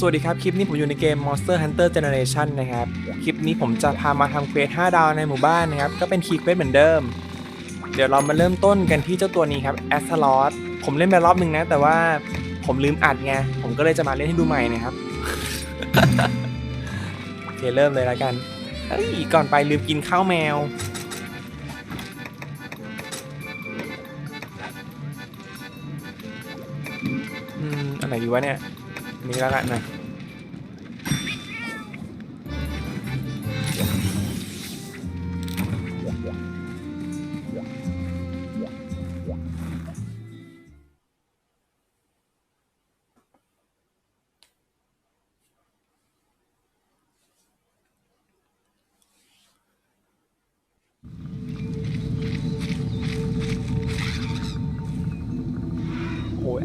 สวัสดีครับ คลิปนี้ผมอยู่ในเกม Monster Hunter Generation นะครับ คลิปนี้ผมจะพามาทำเควส 5 ดาวในหมู่บ้านนะครับ ก็เป็นคีย์เควสเหมือนเดิม เดี๋ยวเรามาเริ่มต้นกันที่เจ้าตัวนี้ครับ a s t a r o t ผมเล่นไปรอบหนึ่งนะ แต่ว่าผมลืมอัดไง ผมก็เลยจะมาเล่นให้ดูใหม่นะครับ โอเค เริ่มเลยแล้วกันเอ้ยก่อนไปลืมกินข้าวแมว อืมอันไหนดีวะเนี่ย อันนี้แ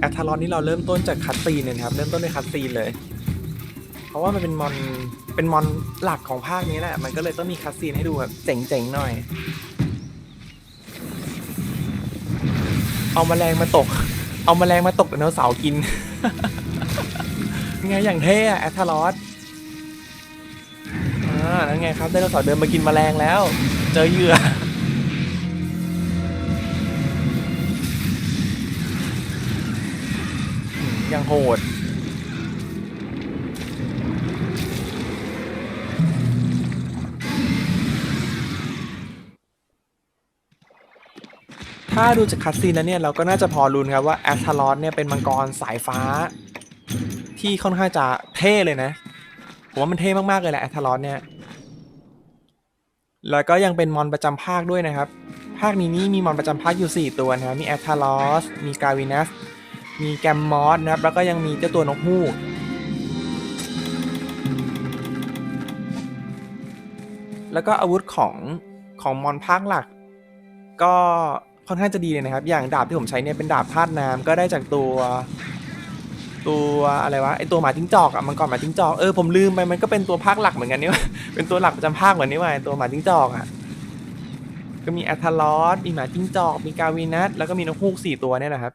แอทารอนนี่เราเริ่มต้นจากคัตซีนเลยนะครับ เริ่มต้นด้วยคัตซีนเลย เพราะว่ามันเป็นมอน เป็นมอนหลักของภาคนี้แหละ มันก็เลยต้องมีคัตซีนให้ดูแบบเจ๋งๆหน่อย เอาแมลงมาตก เอาแมลงมาตกไดโนเสาร์กิน ไงอย่างเท่อะแอทารอสอ่าแล้วไงครับไดโนเสาร์เดินมากินแมลงแล้ว เจอเหยื่อ ยังโหด ถ้าดูจากคัตซีนแล้วเนี่ย เราก็น่าจะพอรู้นครับว่าแอสทารอสเนี่ยเป็นมังกรสายฟ้า ที่ค่อนข้างจะเท่เลยนะ ผมว่ามันเท่มาก ๆ เลยแหละแอสทารอสเนี่ย แล้วก็ยังเป็นมอนประจำภาคด้วยนะครับ ภาคนี้นี่มีมอนประจำภาคอยู่ 4 ตัวนะครับมีแอสทารอสมีกาวินัส มีแกมมอสนะครับ แล้วก็ยังมีเจ้าตัวนกฮูกแล้วก็อาวุธของของมอนภาคหลัก ก็ค่อนข้างจะดีเลยนะครับ อย่างดาบที่ผมใช้เนี่ยเป็นดาบธาตุน้ำก็ได้จากตัว ตัวอะไรวะไอตัวหมาจิ้งจอกอะมันก่อนหมาจิ้งจอกเออผมลืมไปมันก็เป็นตัวภาคหลักเหมือนกันนี่ว่าเป็นตัวหลักประจำภาคเหมือนนี่ว่าไอตัวหมาจิ้งจอกอะก็มีแอทลอสมีหมาจิ้งจอก มีกาวินัสแล้วก็มีนกฮูกสี่ตัวเนี่ยแหละครับ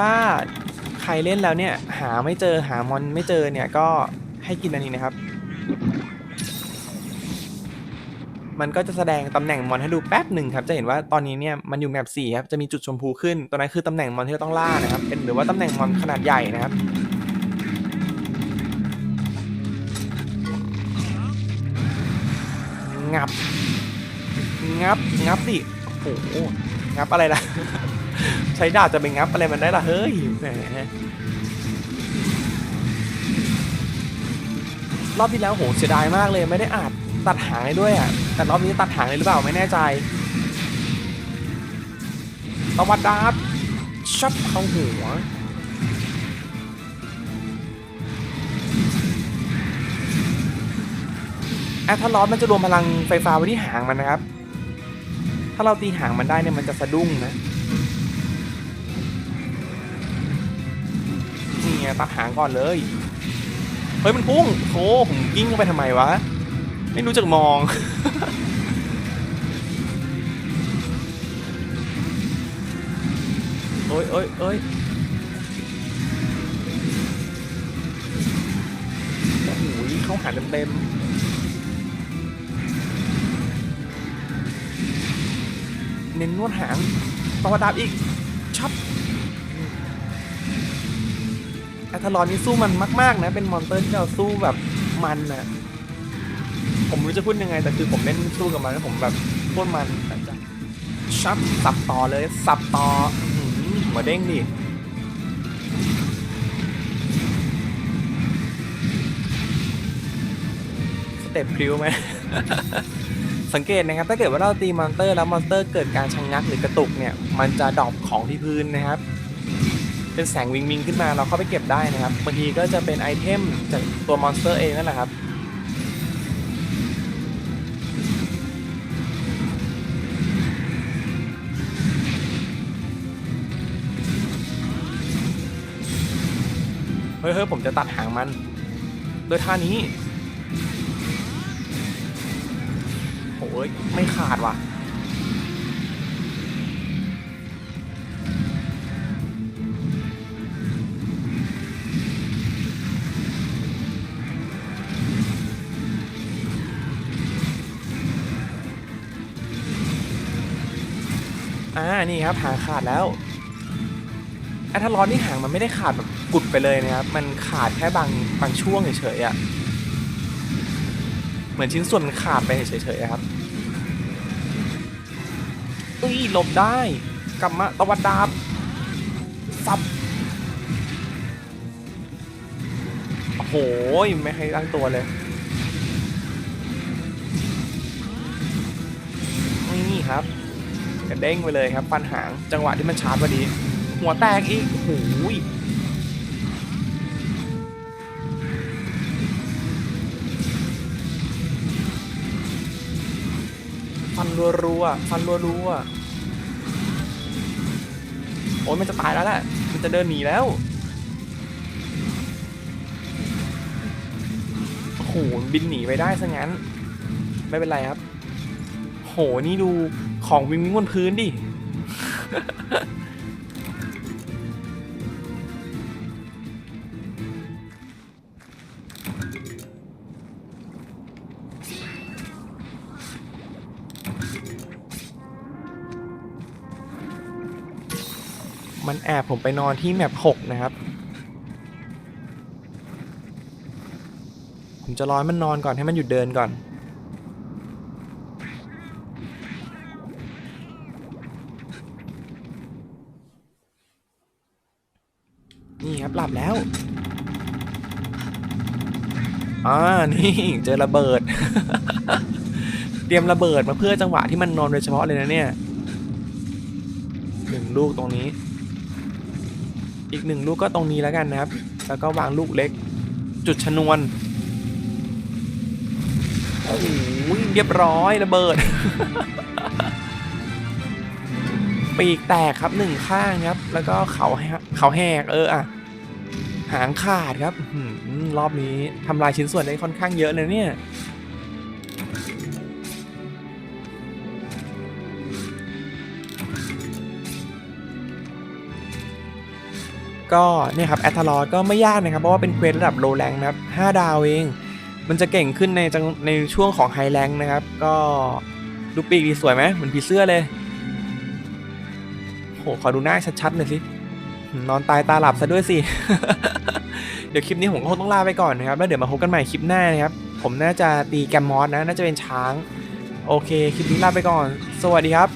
ถ้าใครเล่นแล้วเนี่ยหาไม่เจอหามอนไม่เจอเนี่ยก็ให้กินอันนี้นะครับ มันก็จะแสดงตำแหน่งมอนให้ดูแป๊บหนึ่งครับ จะเห็นว่าตอนนี้เนี่ยมันอยู่แมปสี่ครับ จะมีจุดชมพูขึ้น ตัวนั้นคือตำแหน่งมอนที่เราต้องล่านะครับ เป็นหรือว่าตำแหน่งมอนขนาดใหญ่นะครับงับ งับ งับดิโอ้โหงับอะไรล่ะ ใช้ดาบจะไปงับอะไรมันได้ล่ะเฮ้ยแหมรอบที่แล้วโหเสียดายมากเลยไม่ได้อาจตัดหางให้ด้วยอะแต่รอบนี้ตัดหางเลยหรือเปล่าไม่แน่ใจตวัดดาบชับเข้าหัวแอทลอมันจะรวมพลังไฟฟ้าไว้ที่หางมันนะครับ ถ้าเราตีหางมันได้เนี่ยมันจะสะดุ้งนะ นี่ไงตัดหางก่อนเลย เฮ้ยมันพุ่งโธ่ผมกิ้งเข้าไปทำไมวะ ไม่รู้จักมองโอ้ยโอ้ยโอ้ยโอ้โหเข้าหาเต็มๆเน้นนวดหางต่อดาบอีกชับ อทารอนนี่สู้มันมาก ๆ นะ เป็นมอนเตอร์ที่เราสู้แบบมันนะผมไม่รู้จะพูดยังไง แต่คือผมเล่นสู้กับมันแล้วผมแบบโคตรมันแต่จะชับสับต่อเลยสับต่อหัวเด้งดิสเต็ปพริ้วไหมสังเกตนะครับ ถ้าเกิดว่าเราตีมอนเตอร์แล้วมอนเตอร์เกิดการชะงงักหรือกระตุกเนี่ย มันจะดรอปของที่พื้นนะครับ เป็นแสงวิงวิงขึ้นมาเราเข้าไปเก็บได้นะครับบางทีก็จะเป็นไอเทมจากตัวมอนสเตอร์เองนั่นแหละครับเฮ้ยเฮ้ยผมจะตัดหางมัน โดยท่านี้โอ้ยไม่ขาดว่ะ อ่านี่ครับหางขาดแล้วแอทาลอนนี่หางมันไม่ได้ขาดแบบกุดไปเลยนะครับ มันขาดแค่บางบางช่วงเฉยๆอะ่ะ เหมือนชิ้นส่วนมันขาดไปเฉยๆอะครับอุ้ยหลบได้กลับมาตะวันดาบสับโอ้โหไม่ให้ตั้งตัวเลยนี่ครับ กระเด้งไปเลยครับ ฟันหางจังหวะที่มันชาร์จพอดี หัวแตกอีกโอ้โหยฟันรัวๆฟันรัวๆโอ้ยมันจะตายแล้วแหละมันจะเดินหนีแล้วโอ้โหบินหนีไปได้ซะงั้น ไม่เป็นไรครับ โหนี่ดู ของวิงวิงบนพื้นดิ มันแอบผมไปนอนที่แมป6นะครับ ผมจะรอให้มันนอนก่อนให้มันหยุดเดินก่อน นี่ครับหลับแล้วอ่านี่เจอระเบิด เตรียมระเบิดมาเพื่อจังหวะที่มันนอนโดยเฉพาะเลยนะเนี่ยหนึ่งลูกตรงนี้ อีกหนึ่งลูกก็ตรงนี้แล้วกันนะครับ แล้วก็วางลูกเล็ก จุดชนวนโอ้โหเรียบร้อยระเบิด ปีกแตกครับหนึ่งข้างครับ แล้วก็เขาแหกเขาแหกเอออะหางขาดครับรอบนี้ทำลายชิ้นส่วนได้ค่อนข้างเยอะเลยเนี่ย ก็เนี่ยครับแอตทารอก็ไม่ยากนะครับ เพราะว่าเป็นเควสระดับโลแรงนะครับ 5 ดาวเอง มันจะเก่งขึ้นในในช่วงของไฮแรงนะครับ ก็ดูปีกดีสวยไหมเหมือนผีเสื้อเลย โหขอดูหน้าชัดๆหน่อยสิ นอนตายตาหลับซะด้วยสิ เดี๋ยวคลิปนี้ผมก็คงต้องลาไปก่อนนะครับ แล้วเดี๋ยวมาพบกันใหม่คลิปหน้านะครับ ผมน่าจะตีแกมมอสนะ น่าจะเป็นช้าง โอเค คลิปนี้ลาไปก่อน สวัสดีครับ